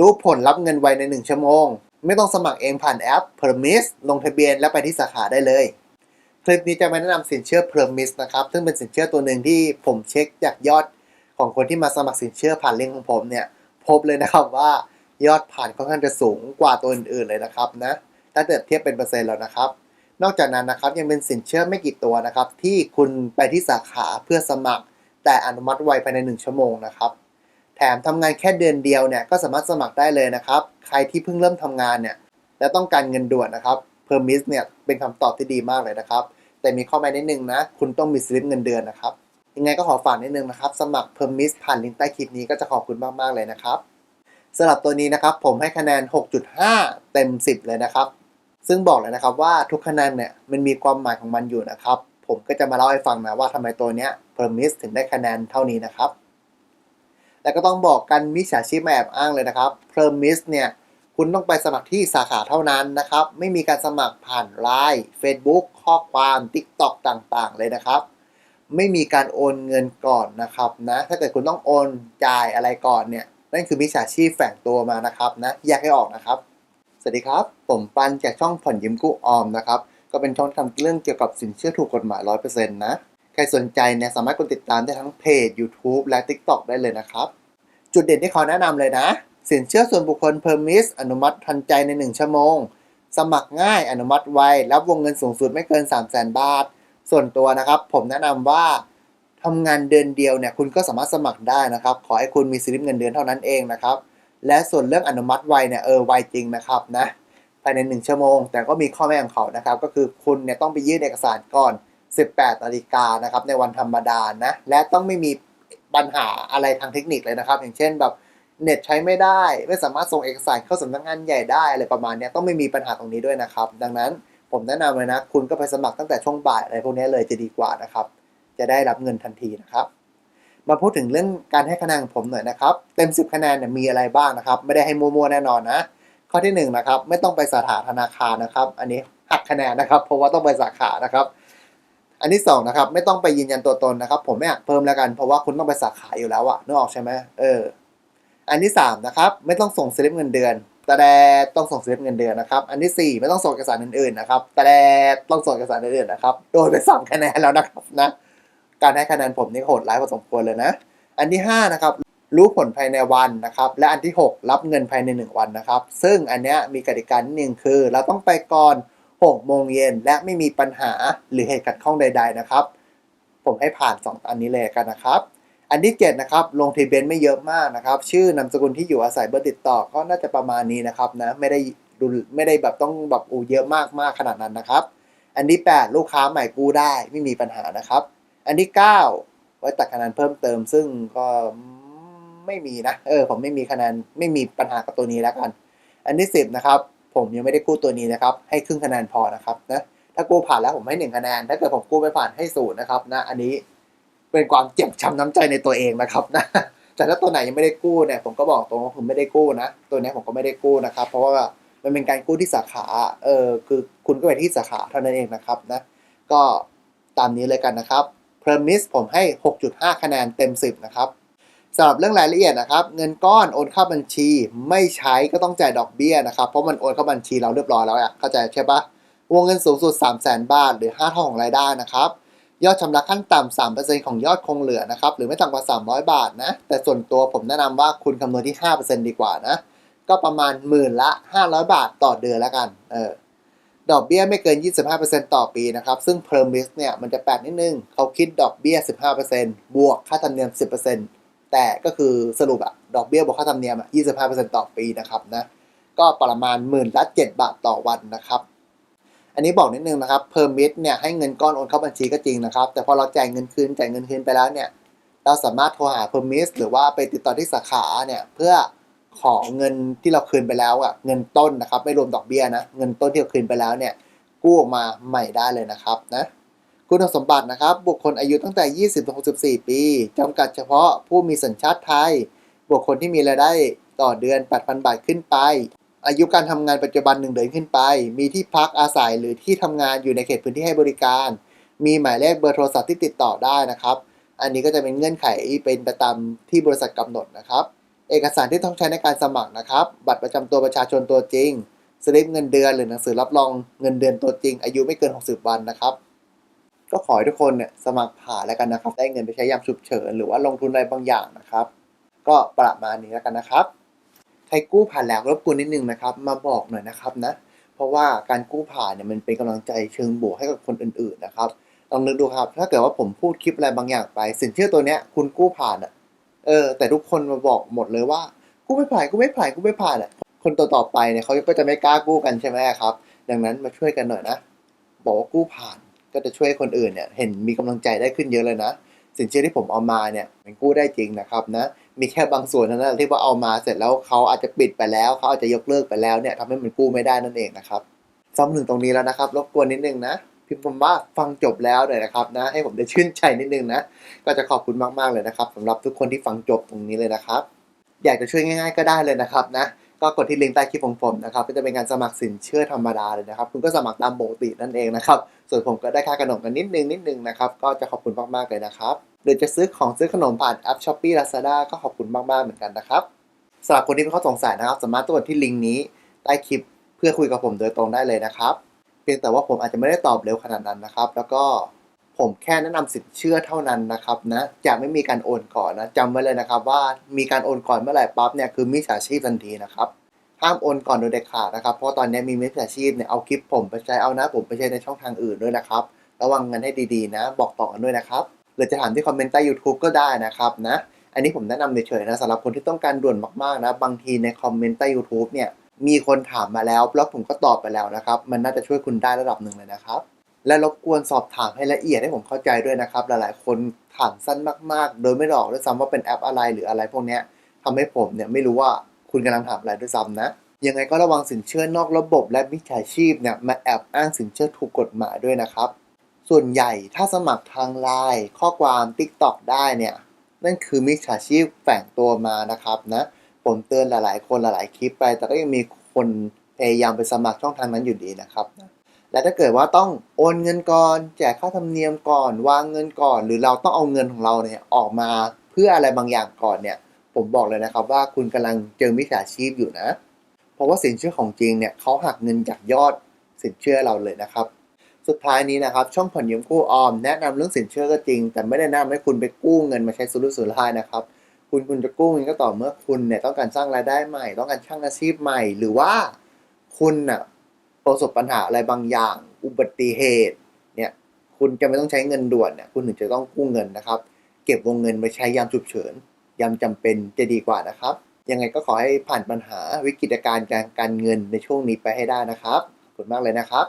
รู้ผลรับเงินไวใน 1 ชั่วโมง ไม่ต้องสมัครเองผ่านแอป Permis ลงทะเบียนแล้วไปที่สาขาได้เลย คลิปนี้จะมาแนะนำสินเชื่อ Permis นะครับ ซึ่งเป็นสินเชื่อตัวหนึ่งที่ผมเช็คจากยอดของคนที่มาสมัครสินเชื่อผ่านลิงก์ของผมเนี่ย พบเลยนะครับว่ายอดผ่านค่อนข้างจะสูงกว่าตัวอื่นๆเลยนะครับนะถ้าเกิดเทียบเป็นเปอร์เซ็นต์แล้วนะครับ นอกจากนั้นนะครับยังเป็นสินเชื่อไม่กี่ตัวนะครับ ที่คุณไปที่สาขาเพื่อสมัคร แต่อนุมัติไวภายใน 1 ชั่วโมงนะครับ แถมทำงานแค่เดือนเดียวเนี่ยก็สามารถสมัครได้เลยนะครับ ใครที่เพิ่งเริ่มทำงานเนี่ยและต้องการเงินด่วนนะครับ Permis เนี่ยเป็นคำตอบที่ดีมากเลยนะครับ แต่มีข้อแม้นิดนึงนะ คุณต้องมีสลิปเงินเดือนนะครับ ยังไงก็ขอฝากนิดนึงนะครับ สมัคร Permis ผ่านลิงก์ใต้คลิปนี้ก็จะขอบคุณมากๆเลยนะครับสำหรับตัวนี้นะครับผมให้คะแนน 6.5 เต็ม 10 เลยนะครับ ซึ่งบอกเลยนะครับว่าทุกคะแนนเนี่ยมันมีความหมายของมันอยู่นะครับ ผมก็จะมาเล่าให้ฟังนะว่าทำไมตัวเนี้ย Permis ถึงได้คะแนนเท่านี้นะครับ แล้วก็ต้องบอกกันมิจฉาชีพมาแอบอ้างเลยนะครับ Permis เนี่ยคุณต้องไปสมัครที่สาขาเท่านั้นนะครับ ไม่มีการสมัครผ่าน Line Facebook ข้อความ TikTok ต่างๆ เลยนะครับ ไม่มีการโอนเงินก่อนนะครับนะ ถ้าเกิดคุณต้องโอนจ่ายอะไรก่อนเนี่ย นั่นคือมิจฉาชีพแฝงตัวมานะครับนะ แยกให้ออกนะครับ สวัสดีครับ ผมปันจากช่องผ่อนยิมกู้ออมนะครับ ก็เป็นช่องทำเรื่องเกี่ยวกับสินเชื่อถูกกฎหมาย 100%นะ รสนใจเนี่ยสามารถกดติดตามได้ทั้งเพจ YouTube และ TikTok ได้เลยนะครับ จุดเด่นที่เขาแนะนำเลยนะ สินเชื่อส่วนบุคคล Permis อนุมัติทันใจใน 1 ชั่วโมง สมัครง่ายอนุมัติไว รับวงเงินสูงสุดไม่เกิน 3 0 0 0 0 0 บาท ส่วนตัวนะครับ ผมแนะนำว่าทำงานเดือนเดียวเนี่ยคุณก็สามารถสมัครได้นะครับ ขอให้คุณมีสลิปเงินเดือนเท่านั้นเองนะครับ และส่วนเรื่องอนุมัติไวเนี่ยเออไวจริงนะครับนะภายใน 1 ชั่วโมง แต่ก็มีข้อแม้ของเขานะครับ ก็คือคุณเนี่ยต้องไปยื่นเอกสารก่อน 18นาฬิกานะครับในวันธรรมดานะและต้องไม่มีปัญหาอะไรทางเทคนิคเลยนะครับ อย่างเช่นแบบเน็ตใช้ไม่ได้ ไม่สามารถส่งเอกสารเข้าสำนักงานใหญ่ได้อะไรประมาณนี้ต้องไม่มีปัญหาตรงนี้ด้วยนะครับ ดังนั้นผมแนะนำเลยนะ คุณก็ไปสมัครตั้งแต่ช่วงบ่ายอะไรพวกนี้เลยจะดีกว่านะครับ จะได้รับเงินทันทีนะครับ มาพูดถึงเรื่องการให้คะแนนผมหน่อยนะครับ เต็ม 10 คะแนนเนี่ยมีอะไรบ้างนะครับ ไม่ได้ให้มั่วๆแน่นอนนะ ข้อที่1นะครับไม่ต้องไปสาขาธนาคารนะครับ อันนี้หักคะแนนนะครับ เพราะว่าต้องไปสาขานะครับ อันที่2นะครับไม่ต้องไปยืนยันตัวตนนะครับ ผมไม่หักเพิ่มแล้วกันเพราะว่าคุณต้องไปสาขาอยู่แล้วอะนึกออกใช่ไหมเออ อันที่3นะครับไม่ต้องส่งสลิปเงินเดือนแต่แดต้องส่งสลิปเงินเดือนนะครับ อันที่ 4 ไม่ต้องส่งเอกสารอื่นๆนะครับแต่แดต้องส่งเอกสารอื่นๆนะครับ โดนไปสามคะแนนแล้วนะครับนะ การให้คะแนนผมนี่โหดร้ายพอสมควรเลยนะ อันที่5นะครับรู้ผลภายในวันนะครับ และอันที่ 6 รับเงินภายใน 1 วันนะครับ ซึ่งอันเนี้ยมีกติกาหนึ่งคือ เราต้องไปก่อน 6โมงเย็นและไม่มีปัญหาหรือเหตุขัดข้องใด ๆนะครับ ผมให้ผ่าน 2 อันนี้เลยกันนะครับ อันที่7นะครับลงทะเบียนไม่เยอะมากนะครับ ชื่อนามสกุลที่อยู่อาศัยเบอร์ติดต่อก็น่าจะประมาณนี้นะครับนะไม่ได้ดูไม่ได้แบบต้องแบบอูเยอะมากมากขนาดนั้นนะครับ อันที่ 8 ลูกค้าใหม่กู้ได้ไม่มีปัญหานะครับ อันที่ 9 ไว้ตัดคะแนนเพิ่มเติม ซึ่งก็ไม่มีนะเออผมไม่มีคะแนนไม่มีปัญหากับตัวนี้แล้วกัน อันที่ 10นะครับ ผมยังไม่ได้กู้ตัวนี้นะครับ ให้ครึ่งคะแนนพอนะครับนะถ้ากู้ผ่านแล้วผมให้หนึ่งคะแนน ถ้าเกิดผมกู้ไม่ผ่านให้ศูนย์นะครับนะอันนี้เป็นความเจ็บช้ำน้ำใจในตัวเองนะครับนะแต่ถ้าตัวไหนยังไม่ได้กู้เนี่ยผมก็บอกตรงว่าผมไม่ได้กู้นะ ตัวนี้ผมก็ไม่ได้กู้นะครับ เพราะว่ามันเป็นการกู้ที่สาขาเออคือคุณก็ไปที่สาขาเท่านั้นเองนะครับนะก็ตามนี้เลยกันนะครับ Permis ผมให้ 6.5 คะแนนเต็ม 10 นะครับ สำหรับเรื่องรายละเอียดนะครับ เงินก้อนโอนเข้าบัญชีไม่ใช้ก็ต้องจ่ายดอกเบี้ยนะครับ เพราะมันโอนเข้าบัญชีเราเรียบร้อยแล้วอะเข้าใจใช่ปะวงเงินสูงสุด 3 0 0 0 0 0บาท หรือ 5 เท่าของรายได้นะครับ ยอดชำระขั้นต่ำ3%ของยอดคงเหลือนะครับ หรือไม่ต่ำกว่า 300 บาทนะ แต่ส่วนตัวผมแนะนำว่าคุณคำนวณที่ 5%ดีกว่านะ ก็ประมาณหมื่นละ 500 บาทต่อเดือนแล้วกัน เออ ดอกเบี้ยไม่เกิน 25%ต่อปีนะครับ ซึ่ง Permis เนี่ย มันจะแปลกนิดนึง เขาคิดดอกเบี้ย 15%บวกค่าธรรมเนียม 10% แต่ก็คือสรุปอะดอกเบี้ยบวกค่าธรรมเนียมอะ25%ต่อปีนะครับนะก็ประมาณหมื่นละ7บาทต่อวันนะครับอันนี้บอกนิดนึงนะครับ Permis เนี่ยให้เงินก้อนโอนเข้าบัญชีก็จริงนะครับ แต่พอเราจ่ายเงินคืนจ่ายเงินคืนไปแล้วเนี่ยเราสามารถโทรหา Permis หรือว่าไปติดต่อที่สาขาเนี่ยเพื่อขอเงินที่เราคืนไปแล้วอะเงินต้นนะครับ ไม่รวมดอกเบี้ยนะ เงินต้นที่เราคืนไปแล้วเนี่ยกู้ออกมาใหม่ได้เลยนะครับนะ คุณสมบัตินะครับ บุคคลอายุตั้งแต่ 20-64 ปี จำกัดเฉพาะผู้มีสัญชาติไทย บุคคลที่มีรายได้ต่อเดือน 8,000 บาทขึ้นไป อายุการทำงานปัจจุบัน 1 เดือนขึ้นไป มีที่พักอาศัยหรือที่ทำงานอยู่ในเขตพื้นที่ให้บริการ มีหมายเลขเบอร์โทรศัพท์ที่ติดต่อได้นะครับ อันนี้ก็จะเป็นเงื่อนไขเป็นไปตามที่บริษัทกำหนดนะครับ เอกสารที่ต้องใช้ในการสมัครนะครับ บัตรประจำตัวประชาชนตัวจริงสลิปเงินเดือนหรือหนังสือรับรองเงินเดือนตัวจริง อายุไม่เกิน 60 วันนะครับ ก็ขอให้ทุกคนเนี่ยสมัครผ่านแล้วกันนะครับ ได้เงินไปใช้ยามฉุกเฉินหรือว่าลงทุนอะไรบางอย่างนะครับ ก็ประมาณนี้แล้วกันนะครับ ใครกู้ผ่านแล้วรบกวนนิดนึงนะครับ มาบอกหน่อยนะครับนะ เพราะว่าการกู้ผ่านเนี่ยมันเป็นกำลังใจเชิงบวกให้กับคนอื่นๆนะครับ ลองนึกดูครับ ถ้าเกิดว่าผมพูดคลิปอะไรบางอย่างไป สินเชื่อตัวเนี้ยคุณกู้ผ่านอะ เออ แต่ทุกคนมาบอกหมดเลยว่ากู้ไม่ผ่านกู้ไม่ผ่านกู้ไม่ผ่านอะ คนต่อๆไปเนี่ยเขาก็จะไม่กล้ากู้กันใช่ไหมครับ ดังนั้นมาช่วยกันหน่อยนะ บอกว่ากู้ผ่าน ก็จะช่วยคนอื่นเนี่ยเห็นมีกำลังใจได้ขึ้นเยอะเลยนะ สินเชื่อที่ผมเอามาเนี่ยมันกู้ได้จริงนะครับนะมีแค่บางส่วนเท่านั้นที่ว่าเอามาเสร็จแล้วเขาอาจจะปิดไปแล้วเขาอาจจะยกเลิกไปแล้วเนี่ยทำให้มันกู้ไม่ได้นั่นเองนะครับซ้ำถึงตรงนี้แล้วนะครับรบกวนนิดนึงนะพิมพ์คำว่าฟังจบแล้วหน่อยนะครับนะให้ผมได้ชื่นใจนิดนึงนะก็จะขอบคุณมากๆเลยนะครับสำหรับทุกคนที่ฟังจบตรงนี้เลยนะครับ อยากจะช่วยง่าย ๆ ก็ได้เลยนะครับนะ ก็กดที่ลิงก์ใต้คลิปของผมนะครับก็จะเป็นการสมัครสินเชื่อธรรมดาเลยนะครับ คุณก็สมัครตามปกตินั่นเองนะครับ ส่วนผมก็ได้ค่าขนมกันนิดนึงนิดนึงนะครับ ก็จะขอบคุณมากๆเลยนะครับหรือจะซื้อของซื้อขนมผ่านแอป s h อ p e e Lazada ก็ขอบคุณมากๆเหมือนกันนะครับสำหรับคนที่มีข้อสงสัยนะครับ สามารถกดที่ลิงก์นี้ใต้คลิปเพื่อคุยกับผมโดยตรงได้เลยนะครับ เพียงแต่ว่าผมอาจจะไม่ได้ตอบเร็วขนาดนั้นนะครับ แล้วก็ ผมแค่แนะนำสินเชื่อเท่านั้นนะครับนะจะไม่มีการโอนก่อนนะจำไว้เลยนะครับว่ามีการโอนก่อนเมื่อไหร่ปั๊บเนี่ยคือมิจฉาชีพทันทีนะครับห้ามโอนก่อนโดยเด็ดขาดนะครับ เพราะตอนนี้มีมิจฉาชีพเนี่ยเอาคลิปผมไปใช้เอานะ ผมไปใช้ในช่องทางอื่นด้วยนะครับ ระวังกันให้ดีๆนะ บอกต่อกันด้วยนะครับ หรือจะถามที่คอมเมนต์ใต้ YouTube ก็ได้นะครับนะ อันนี้ผมแนะนำเฉยๆนะสำหรับคนที่ต้องการด่วนมากๆนะ บางทีในคอมเมนต์ใต้ YouTube เนี่ยมีคนถามมาแล้วแล้วผมก็ตอบไปแล้วนะครับ มันน่าจะช่วยคุณได้ระดับหนึ่งเลยนะครับ และรบกวนสอบถามให้ละเอียดให้ผมเข้าใจด้วยนะครับ หลายๆ คนถามสั้นมากๆ โดยไม่บอกด้วยซ้ำว่าเป็นแอปอะไรหรืออะไรพวกนี้ทำให้ผมเนี่ยไม่รู้ว่าคุณกำลังถามอะไรด้วยซ้ำนะยังไงก็ระวังสินเชื่อนอกระบบและมิจฉาชีพเนี่ยมาแอบอ้างสินเชื่อถูกกฎหมายด้วยนะครับ ส่วนใหญ่ถ้าสมัครทางไลน์ข้อความ TikTok ได้เนี่ยนั่นคือมิจฉาชีพแฝงตัวมานะครับนะผมเตือนหลายๆ คนหลายๆคลิปไป แต่ก็ยังมีคนพยายามไปสมัครช่องทางนั้นอยู่ดีนะครับนะ และถ้าเกิดว่าต้องโอนเงินก่อนแจกค่าธรรมเนียมก่อนวางเงินก่อน หรือเราต้องเอาเงินของเราเนี่ยออกมาเพื่ออะไรบางอย่างก่อนเนี่ย ผมบอกเลยนะครับว่าคุณกำลังเจอมิจฉาชีพอยู่นะ เพราะว่าสินเชื่อของจริงเนี่ยเขาหักเงินจากยอดสินเชื่อเราเลยนะครับ สุดท้ายนี้นะครับ ช่องผ่อนยืมกู้ออม แนะนำเรื่องสินเชื่อก็จริง แต่ไม่ได้แนะนำให้คุณไปกู้เงินมาใช้สุรุ่ยสุร่ายนะครับคุณคุณจะกู้เงินก็ต่อเมื่อคุณเนี่ยต้องการสร้างรายได้ใหม่ ต้องการสร้างอาชีพใหม่ หรือว่าคุณน่ะ ประสบปัญหาอะไรบางอย่าง อุบัติเหตุเนี่ยคุณจะไม่ต้องใช้เงินด่วนเนี่ยคุณถึงจะต้องกู้เงินนะครับ เก็บวงเงินไปใช้ยามฉุกเฉิน ยามจำเป็นจะดีกว่านะครับ ยังไงก็ขอให้ผ่านปัญหาวิกฤตการณ์การการเงินในช่วงนี้ไปให้ได้นะครับขอบคุณมากเลยนะครับ